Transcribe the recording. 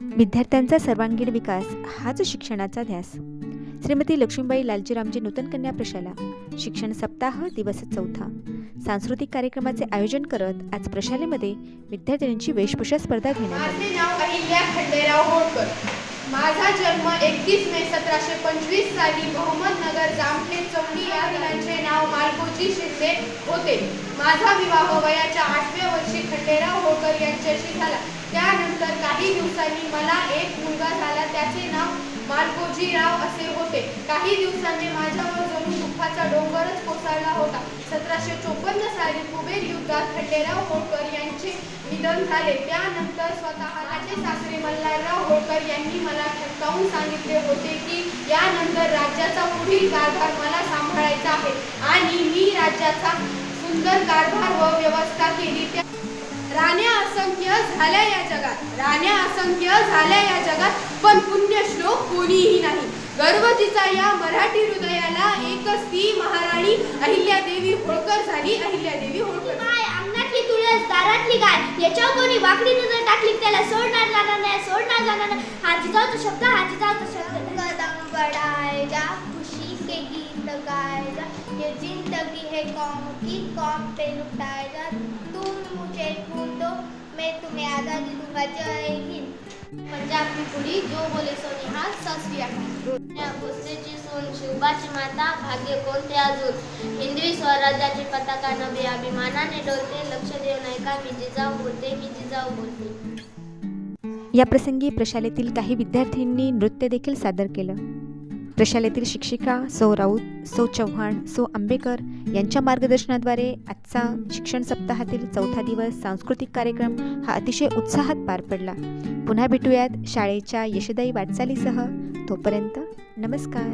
विद्यार्थ्यांचा सर्वांगीण विकास हाच शिक्षणाचा ध्यास. श्रीमती लक्ष्मीबाई लालजीरामजी नूतन कन्या प्रशाला शिक्षण सप्ताह दिवस चौथा. सांस्कृतिक कार्यक्रमाचे आयोजन करत आज प्रशालेमध्ये विद्यार्थिनींची वेशभूषा स्पर्धा घेण्यात आली. माझे नाव अहिल्या खंडेराव होळकर. माझा जन्म एकतीस मे सतराशे पंचवीस साली मोहम्मदनगर जामखेड चौंडी या मुलांचे नाव मालकोजी शिंदे होते. माझा विवाह वयाच्या आठव्या वर्षी खंडेराव होळकर यांच्याशी झाला. त्यानंतर काही दिवसांनी मला एक मुलगा झाला त्याचे नाव मालकोजीराव असे होते. काही दिवसांनी माझ्यावर जणू दुःखाचा डोंगरच कोसळला होता. सतराशे चोपन्न साली कुबेर युद्धात खंडेराव होळकर यांचे निधन झाले. त्यानंतर स्वतः माझे सासरे मल्हारराव होळकर यांनी मला ठणकावून सांगितले होते की यानंतर राज्याचा पुढील कारभार मला सांभाळायचा आहे. आणि मी राज्याचा सुंदर कारभार व व्यवस्था केली. त्या राण्या असंख्य झाल्या या जगात. राण्या असंख्य झाल्या या जगात पण पुण्यश्लोक कोणीही नाही. गर्व तिचा या मराठी हृदयाला एकच ती महाराणी अहिल्यादेवी होळकर झाली. अहिल्यादेवी होळकर. काय अंगणातली तुळस दारातली गाय याच्यावर कोणी वाकडी नजर टाकली त्याला सोडणार जाणार नाही सोडणार जाणार नाही. हाती जाऊ तो शब्द हाती जाऊ तो शब्द. कदम बढ़ाएगा खुशी के गीत गाएगा ये जिंदगी है कौम की कौम पे लुटाएगा तुम मुझे मैं आधा दे दूंगा जय हिंद। पंजाब की कुड़ी जो बोले सो निहाल सस्रिया भोसलेची सून शिवबाची माता भाग्य कोणते अजून हिंदवी स्वराज्याची पताका नवे अभिमानाने डोलते लक्ष देऊ नये का मी जिजाऊ बोलते मी जिजाऊ बोलते। या प्रसंगी प्रशालेतील काही विद्यार्थ्यांनी नृत्य देखील सादर केलं. प्रशालेतील शिक्षिका सौ राऊत सौ चव्हाण सौ आंबेकर यांच्या मार्गदर्शनाद्वारे आजचा शिक्षण सप्ताहातील चौथा दिवस सांस्कृतिक कार्यक्रम हा अतिशय उत्साहात पार पडला. पुन्हा भेटूयात शाळेच्या यशदायी वाटचालीसह. तोपर्यंत नमस्कार.